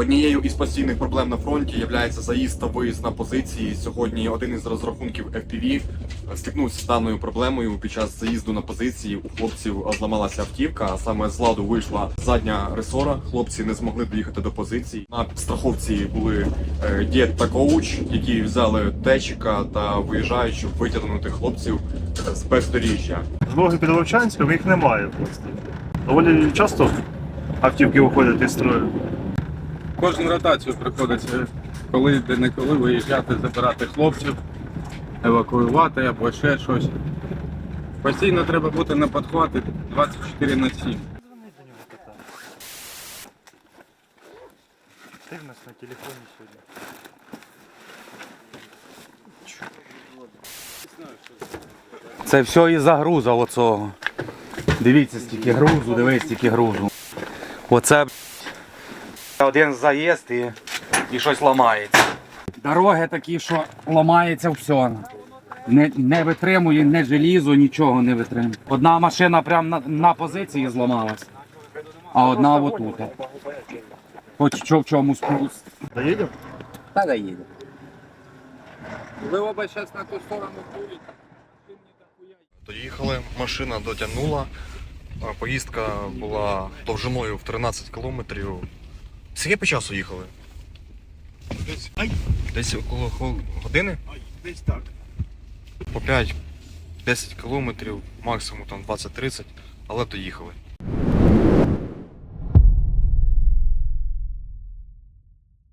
Однією із постійних проблем на фронті є заїзд та виїзд на позиції. Сьогодні один із розрахунків FPV стикнувся з даною проблемою. Під час заїзду на позиції у хлопців зламалася автівка, а саме з ладу вийшла задня ресора. Хлопці не змогли доїхати до позицій. На страховці були е, дід та коуч, які взяли течика та виїжджають, щоб витягнути хлопців з бездоріжжя. З Волги під Вовчанськом їх немає просто. Доволі часто автівки виходять із строю. Кожну ротацію приходиться, коли де не коли виїжджати, забирати хлопців, евакуювати або ще щось. Постійно треба бути на підхваті 24 на 7. Ти в нас на телефоні сьогодні. Це все із-за груза оцього. Дивіться, стільки грузу, дивись, стільки грузу. Оце один заїзд і, і щось ламається. Дороги такі, що ламається все. Не, не витримує не желізо, нічого не витримує. Одна машина прямо на, на позиції зламалась, а одна отут. Хоч що в чомусь плюс. Доїдемо? Та доїде. Ви оба зараз на ту сторону курите. Доїхали, машина дотягнула. Поїздка була довжиною в 13 кілометрів. Скільки по часу їхали? Десь, Десь около години? десь так. По 5-10 кілометрів, максимум там 20-30, але доїхали.